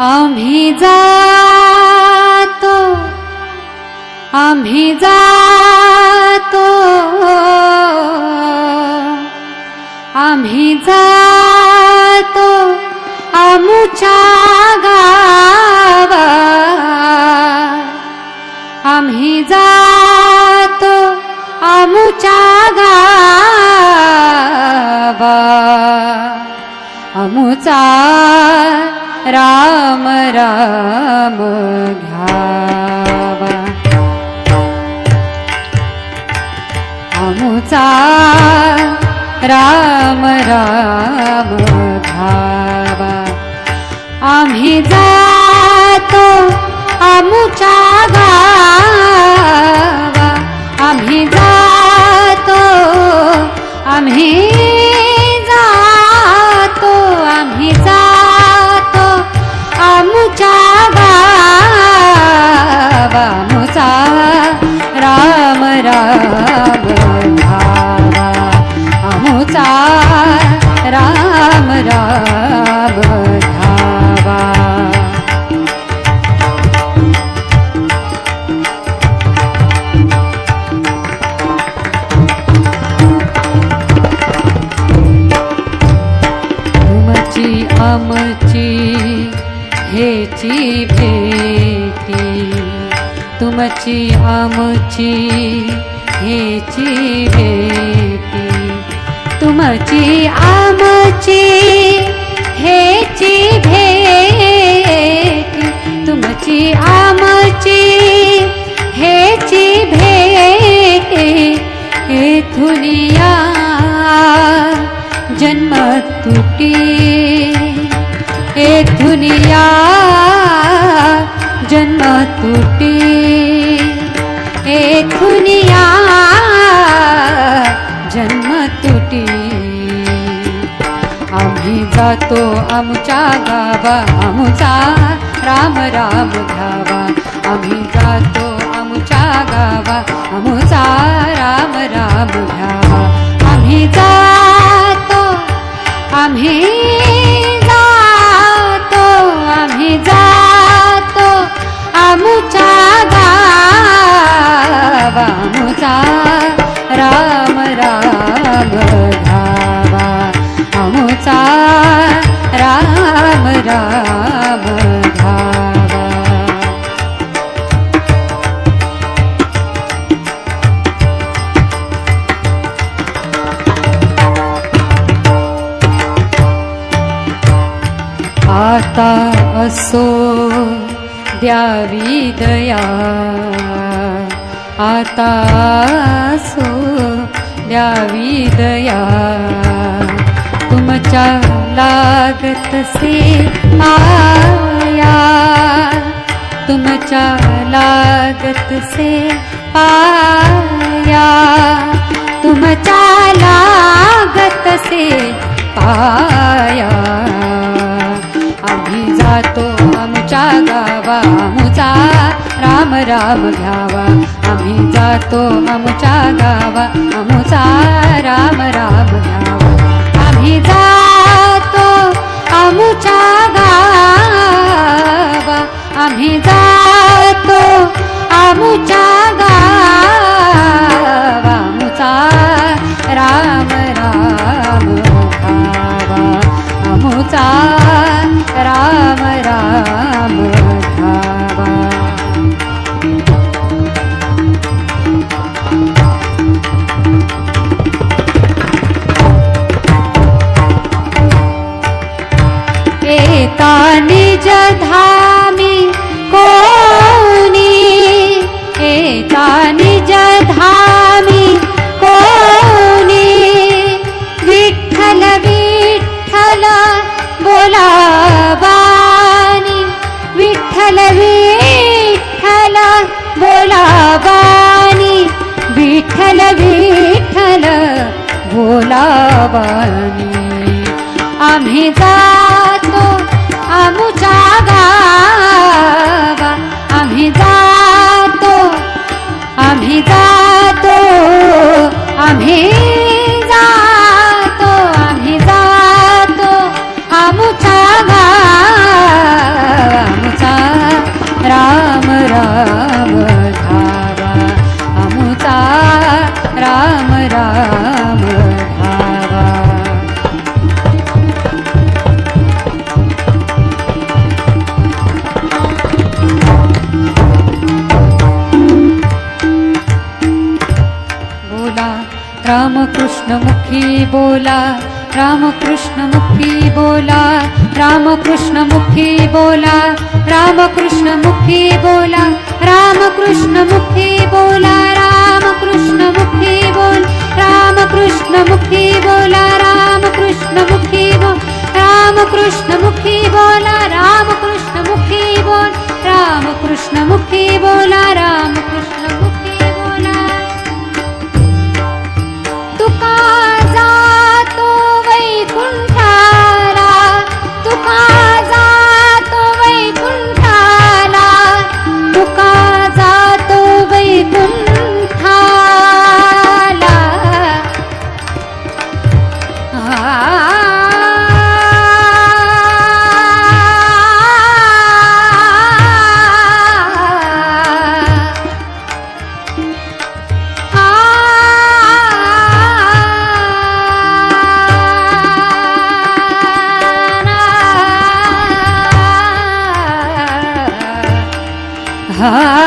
आम्ही जातो आम्ही जातो. आम्ही जातो आमच्या गावा आम्ही जातो आमच्या गावा अमुचा राम राम घ्यावा. आमुचा राम राम घ्यावा. आम्ही जा रामची हेची भेटी. तुमची आमची हेची भेटी. तुमची आमची हेची दुनिया जन्म तुटी। एक दुनिया जन्म तुटी। आम्ही जातो आमच्या गावा आमचा राम राम धावा। आम्ही जातो आमच्या गावा आमचा राम राम धावा। आम्ही जातो आम्ही नाही जातो आमुचा गावा आमुचा राम राम. धावा आमुचा राम राम. द्यावी दया. आता सो द्यावी दया. तुमच्या लागत से पाया. तुमच्या लागत से पाया. तुमच्या लागत से पाया. आम्ही जातो राम राम घ्यावा. आम्ही जातो आमच्या गावा. आमचा राम राम घ्यावा. आम्ही जातो आमच्या गावा. आम्ही जा বাবা बोला रामकृष्ण मुखी बोला रामकृष्ण मुखी बोला रामकृष्ण मुखी बोला रामकृष्ण मुखी बोला रामकृष्ण मुखी बोल रामकृष्ण मुखी बोला रामकृष्ण मुखी बोल रामकृष्ण मुखी बोला रामकृष्ण मुखी बोल रामकृष्ण मुखी बोला Ah.